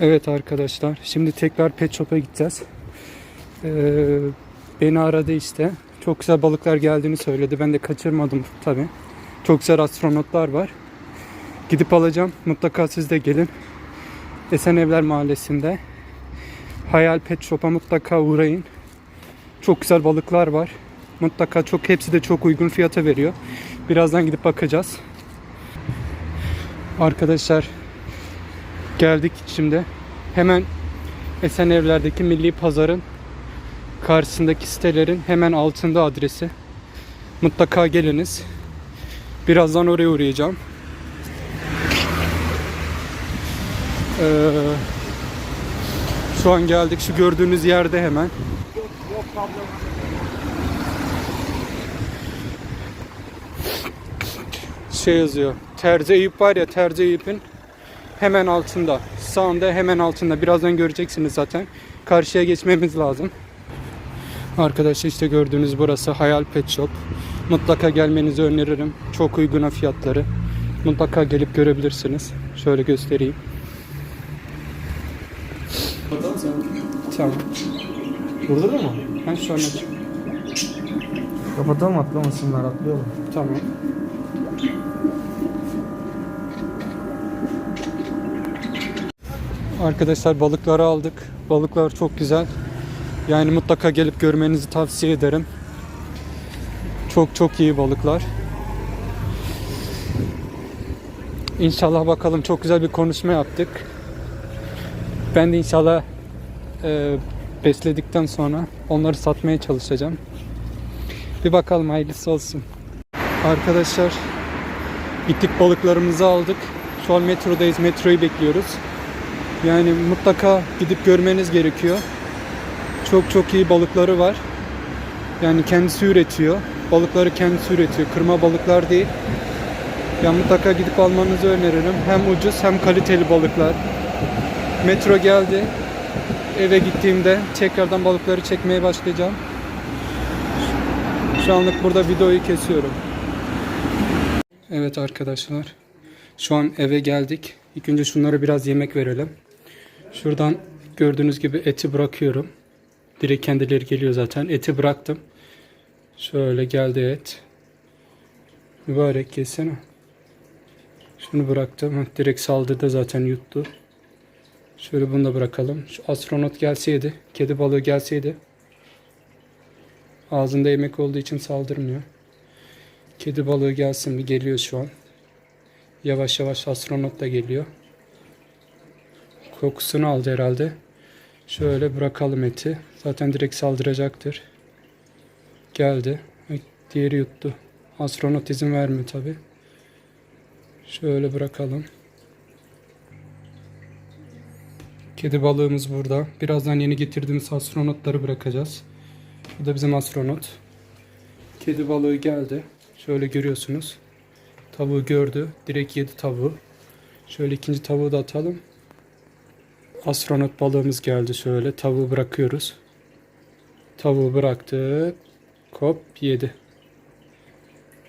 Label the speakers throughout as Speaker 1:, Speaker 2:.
Speaker 1: Evet arkadaşlar şimdi tekrar pet shop'a gideceğiz. Ee, beni aradı işte. Çok güzel balıklar geldiğini söyledi. Ben de kaçırmadım tabi. Çok güzel astronotlar var. Gidip alacağım. Mutlaka siz de gelin. Esenevler Mahallesi'nde. Hayal Pet Shop'a mutlaka uğrayın. Çok güzel balıklar var. Mutlaka çok hepsi de çok uygun fiyata veriyor. Birazdan gidip bakacağız. Arkadaşlar geldik şimdi. Hemen Esenevler'deki Milli Pazar'ın karşısındaki sitelerin hemen altında adresi. Mutlaka geliniz. Birazdan oraya uğrayacağım. Ee, şu an geldik şu gördüğünüz yerde hemen. Şey yazıyor. Terzi Eyüp var ya Terzi Eyüp'ün hemen altında. Sağında hemen altında. Birazdan göreceksiniz zaten. Karşıya geçmemiz lazım. Arkadaşlar işte gördüğünüz burası Hayal Pet Shop. Mutlaka gelmenizi öneririm. Çok uyguna fiyatları. Mutlaka gelip görebilirsiniz. Şöyle göstereyim. Tamam.
Speaker 2: Burada da mı?
Speaker 1: Ben şu an.
Speaker 2: Kapatalım atlamasınlar atlayalım.
Speaker 1: Tamam. Arkadaşlar balıkları aldık. Balıklar çok güzel. Yani mutlaka gelip görmenizi tavsiye ederim. Çok çok iyi balıklar. İnşallah bakalım çok güzel bir konuşma yaptık. Ben de inşallah e, besledikten sonra onları satmaya çalışacağım. Bir bakalım hayırlısı olsun. Arkadaşlar gittik balıklarımızı aldık. Şu an metrodayız. Metroyu bekliyoruz. Yani mutlaka gidip görmeniz gerekiyor. Çok çok iyi balıkları var. Yani kendisi üretiyor. Balıkları kendisi üretiyor. Kırma balıklar değil. Yani mutlaka gidip almanızı öneririm. Hem ucuz hem kaliteli balıklar. Metro geldi. Eve gittiğimde tekrardan balıkları çekmeye başlayacağım. Şu anlık burada videoyu kesiyorum. Evet arkadaşlar. Şu an eve geldik. İlk önce şunlara biraz yemek verelim. Şuradan gördüğünüz gibi eti bırakıyorum. Direkt kendileri geliyor zaten. Eti bıraktım. Şöyle geldi et. Mübarek yesene. Şunu bıraktım. Direkt saldırdı zaten yuttu. Şöyle bunu da bırakalım. Şu astronot gelseydi, kedi balığı gelseydi Ağzında yemek olduğu için saldırmıyor. Kedi balığı gelsin bir geliyor şu an. Yavaş yavaş astronot da geliyor. Kokusunu aldı herhalde. Şöyle bırakalım eti. Zaten direkt saldıracaktır. Geldi. Diğeri yuttu. Astronot izin vermiyor tabi. Şöyle bırakalım. Kedi balığımız burada. Birazdan yeni getirdiğimiz astronotları bırakacağız. Bu da bizim astronot. Kedi balığı geldi. Şöyle görüyorsunuz. Tavuğu gördü. Direkt yedi tavuğu. Şöyle ikinci tavuğu da atalım. Astronot balığımız geldi şöyle. Tavuğu bırakıyoruz. Tavuğu bıraktık. Kop yedi.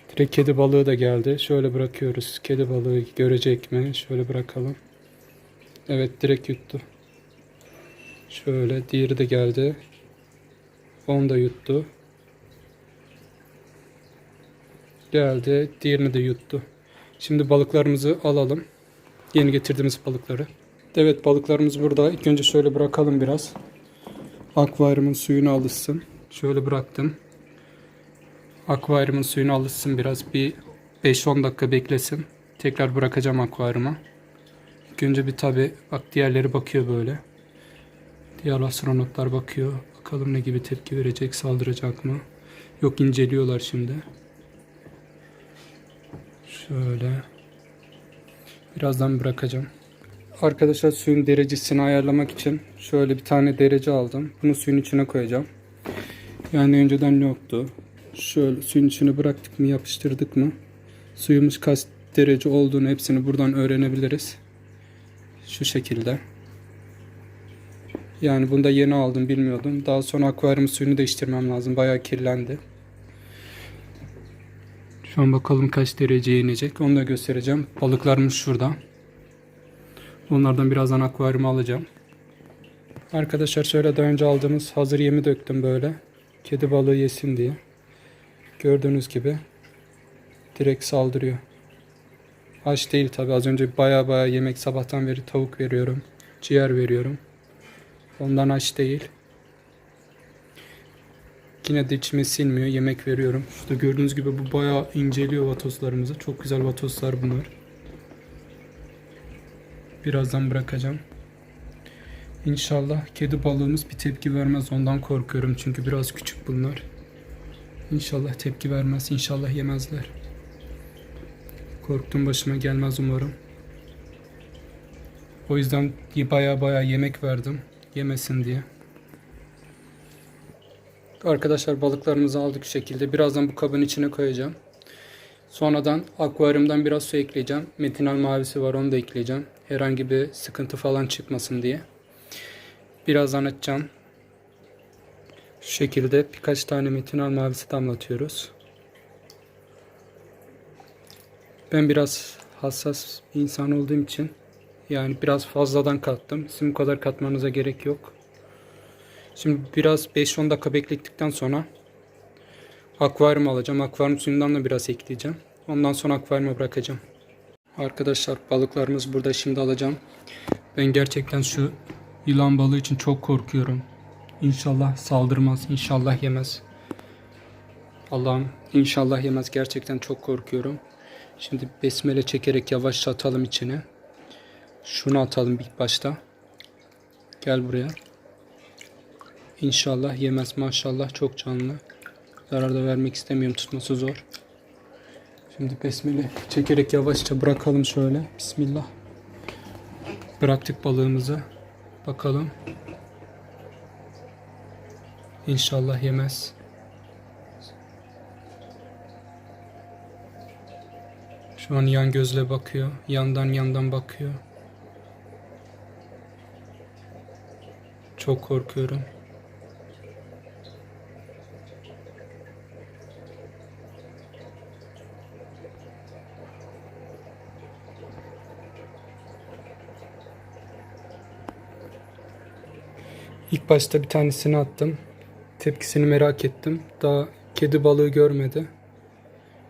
Speaker 1: Direkt kedi balığı da geldi. Şöyle bırakıyoruz. Kedi balığı görecek mi? Şöyle bırakalım. Evet direkt yuttu. Şöyle diğeri de geldi. Onu da yuttu. Geldi. Diğerini de yuttu. Şimdi balıklarımızı alalım. Yeni getirdiğimiz balıkları. Evet balıklarımız burada. İlk önce şöyle bırakalım biraz. Akvaryumun suyunu alışsın. Şöyle bıraktım. Akvaryumun suyunu alışsın biraz. Bir 5-10 dakika beklesin. Tekrar bırakacağım akvaryuma. İlk önce bir tabi bak diğerleri bakıyor böyle. Diğer astronotlar bakıyor. Bakalım ne gibi tepki verecek, saldıracak mı? Yok inceliyorlar şimdi. Şöyle. Birazdan bırakacağım. Arkadaşlar suyun derecesini ayarlamak için şöyle bir tane derece aldım. Bunu suyun içine koyacağım. Yani önceden yoktu. Şöyle suyun içine bıraktık mı, yapıştırdık mı? Suyumuz kaç derece olduğunu hepsini buradan öğrenebiliriz. Şu şekilde. Yani bunu da yeni aldım bilmiyordum. Daha sonra akvaryum suyunu değiştirmem lazım. Bayağı kirlendi. Şu an bakalım kaç dereceye inecek. Onu da göstereceğim. Balıklarımız şurada. Onlardan birazdan akvaryuma alacağım. Arkadaşlar şöyle daha önce aldığımız hazır yemi döktüm böyle. Kedi balığı yesin diye. Gördüğünüz gibi direkt saldırıyor. Aç değil tabi az önce baya baya yemek sabahtan beri tavuk veriyorum. Ciğer veriyorum. Ondan aç değil. Yine de içime sinmiyor. Yemek veriyorum. Şurada gördüğünüz gibi bu bayağı inceliyor vatoslarımızı. Çok güzel vatoslar bunlar. Birazdan bırakacağım. İnşallah kedi balığımız bir tepki vermez. Ondan korkuyorum çünkü biraz küçük bunlar. İnşallah tepki vermez. İnşallah yemezler. Korktuğum başıma gelmez umarım. O yüzden baya baya yemek verdim. Yemesin diye. Arkadaşlar balıklarımızı aldık şu şekilde. Birazdan bu kabın içine koyacağım. Sonradan akvaryumdan biraz su ekleyeceğim. Metinal mavisi var onu da ekleyeceğim. Herhangi bir sıkıntı falan çıkmasın diye. Birazdan açacağım. Şu şekilde birkaç tane metinal mavisi damlatıyoruz. Ben biraz hassas bir insan olduğum için yani biraz fazladan kattım. Sizin bu kadar katmanıza gerek yok. Şimdi biraz 5-10 dakika beklettikten sonra akvaryum alacağım. Akvaryum suyundan da biraz ekleyeceğim. Ondan sonra akvaryuma bırakacağım. Arkadaşlar balıklarımız burada şimdi alacağım. Ben gerçekten şu yılan balığı için çok korkuyorum. İnşallah saldırmaz, inşallah yemez. Allah'ım inşallah yemez. Gerçekten çok korkuyorum. Şimdi besmele çekerek yavaşça atalım içine. Şunu atalım ilk başta. Gel buraya. İnşallah yemez maşallah çok canlı. Zarar da vermek istemiyorum tutması zor. Şimdi besmele çekerek yavaşça bırakalım şöyle. Bismillah. Bıraktık balığımızı. Bakalım. İnşallah yemez. Şu an yan gözle bakıyor. Yandan yandan bakıyor. Çok korkuyorum. İlk başta bir tanesini attım. Tepkisini merak ettim. Daha kedi balığı görmedi.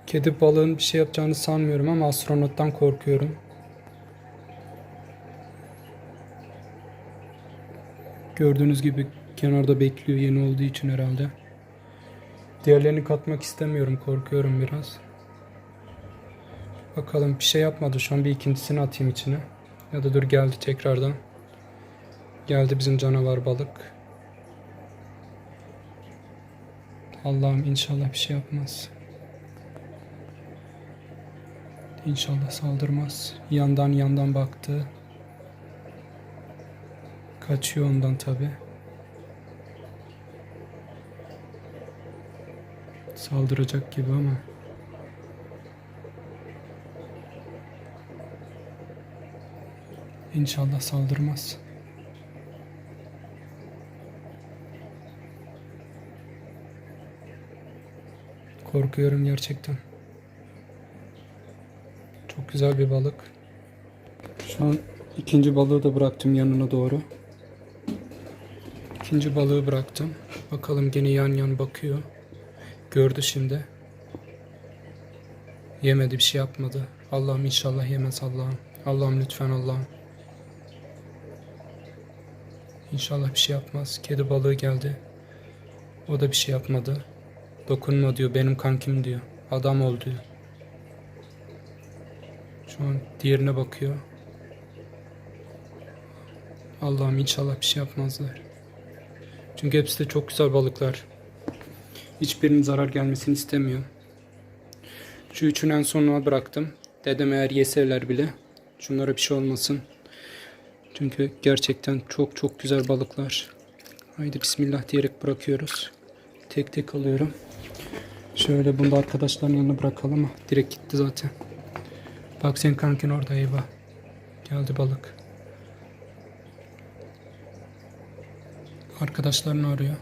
Speaker 1: Kedi balığın bir şey yapacağını sanmıyorum ama astronottan korkuyorum. Gördüğünüz gibi kenarda bekliyor yeni olduğu için herhalde. Diğerlerini katmak istemiyorum. Korkuyorum biraz. Bakalım bir şey yapmadı. Şu an bir ikincisini atayım içine. Ya da dur geldi tekrardan. Geldi bizim canavar balık. Allah'ım inşallah bir şey yapmaz. İnşallah saldırmaz. Yandan yandan baktı. Kaçıyor ondan tabi. Saldıracak gibi ama. İnşallah saldırmaz. Korkuyorum gerçekten. Çok güzel bir balık. Şu an ikinci balığı da bıraktım yanına doğru. İkinci balığı bıraktım. Bakalım gene yan yan bakıyor. Gördü şimdi. Yemedi bir şey yapmadı. Allah'ım inşallah yemez Allah'ım. Allah'ım lütfen Allah'ım. İnşallah bir şey yapmaz. Kedi balığı geldi. O da bir şey yapmadı. Dokunma diyor. Benim kankim diyor. Adam ol diyor. Şu an diğerine bakıyor. Allah'ım inşallah bir şey yapmazlar. Çünkü hepsi de çok güzel balıklar. Hiçbirinin zarar gelmesini istemiyor. Şu üçünü en sonuna bıraktım. Dedem eğer yeseler bile şunlara bir şey olmasın. Çünkü gerçekten çok çok güzel balıklar. Haydi bismillah diyerek bırakıyoruz. Tek tek alıyorum. Şöyle bunu da arkadaşların yanına bırakalım ama direkt gitti zaten. Bak senin kankin orada eyvah. Geldi balık. Arkadaşlarını arıyor.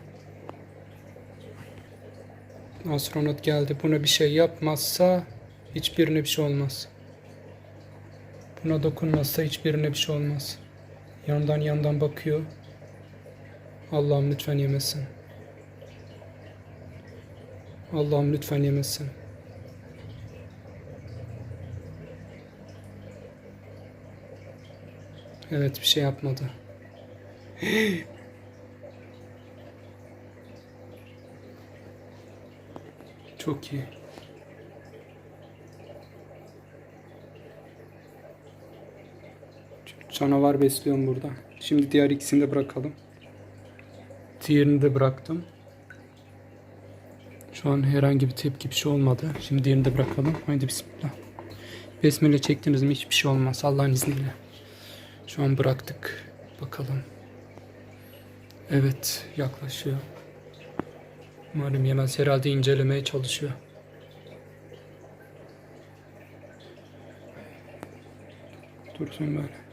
Speaker 1: Astronot geldi. Buna bir şey yapmazsa hiçbirine bir şey olmaz. Buna dokunmazsa hiçbirine bir şey olmaz. Yandan yandan bakıyor. Allah'ım lütfen yemesin. Allah'ım lütfen yemesin. Evet bir şey yapmadı. Çok iyi. Canavar besliyorum burada. Şimdi diğer ikisini de bırakalım. Diğerini de bıraktım. Şu an herhangi bir tepki bir şey olmadı. Şimdi diğerini de bırakalım. Haydi bismillah. Besmele çektiniz mi hiçbir şey olmaz Allah'ın izniyle. Şu an bıraktık. Bakalım. Evet yaklaşıyor. Umarım yemez. Herhalde incelemeye çalışıyor. Dursun böyle.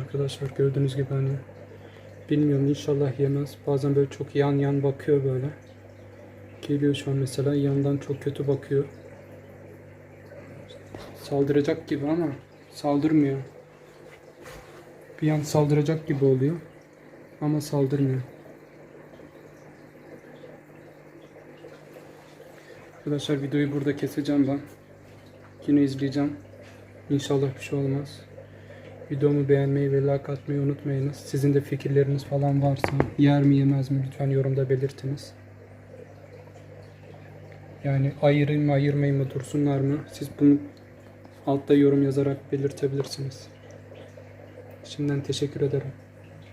Speaker 1: Arkadaşlar gördüğünüz gibi hani bilmiyorum inşallah yemez. Bazen böyle çok yan yan bakıyor böyle. Geliyor şu an mesela yandan çok kötü bakıyor. Saldıracak gibi ama saldırmıyor. Bir an saldıracak gibi oluyor ama saldırmıyor. Arkadaşlar videoyu burada keseceğim ben. Yine izleyeceğim. İnşallah bir şey olmaz. Videomu beğenmeyi ve like atmayı unutmayınız. Sizin de fikirleriniz falan varsa yer mi yemez mi lütfen yorumda belirtiniz. Yani ayırayım mı ayırmayayım mı dursunlar mı? Siz bunu altta yorum yazarak belirtebilirsiniz. Şimdiden teşekkür ederim.